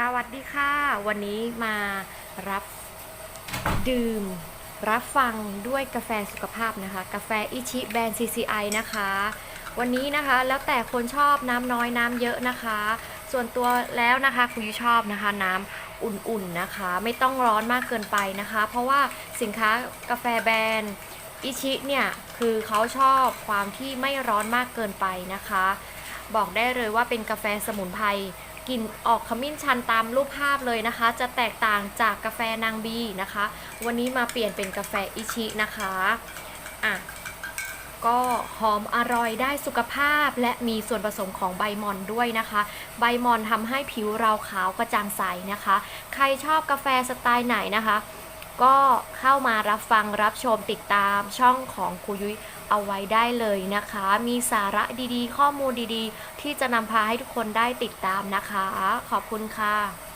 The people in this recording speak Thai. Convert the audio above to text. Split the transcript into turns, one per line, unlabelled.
สวัสดีค่ะ วันนี้มารับดื่ม รับฟังด้วยกาแฟสุขภาพนะคะ กาแฟอิชิแบรนด์ CCI นะคะ วันนี้นะคะแล้วแต่คนชอบน้ำน้อยน้ำเยอะนะคะ ส่วนตัวแล้วนะคะคุณยุชอบนะคะน้ำอุ่นๆนะคะ ไม่ต้องร้อนมากเกินไปนะคะ เพราะว่าสินค้ากาแฟแบรนด์อิชิเนี่ยคือเขาชอบความที่ไม่ร้อนมากเกินไปนะคะ บอกได้เลยว่าเป็นกาแฟสมุนไพร กลิ่นออกขมิ้นชันตามรูปภาพเลยนะคะ จะแตกต่างจากกาแฟนางบีนะคะ วันนี้มาเปลี่ยนเป็นกาแฟอิชินะคะอะก็หอมอร่อยได้สุขภาพและมีส่วนผสมของใบมอนด้วยนะคะ ใบมอนทำให้ผิวเราขาวกระจ่างใสนะคะ ใครชอบกาแฟสไตล์ไหนนะคะ ก็เข้ามารับฟังรับชมติดตามช่องของครูยุ้ยเอาไว้ได้เลยนะคะ มีสาระดีๆ ข้อมูลดีๆ ที่จะนำพาให้ทุกคนได้ติดตามนะคะ ขอบคุณค่ะ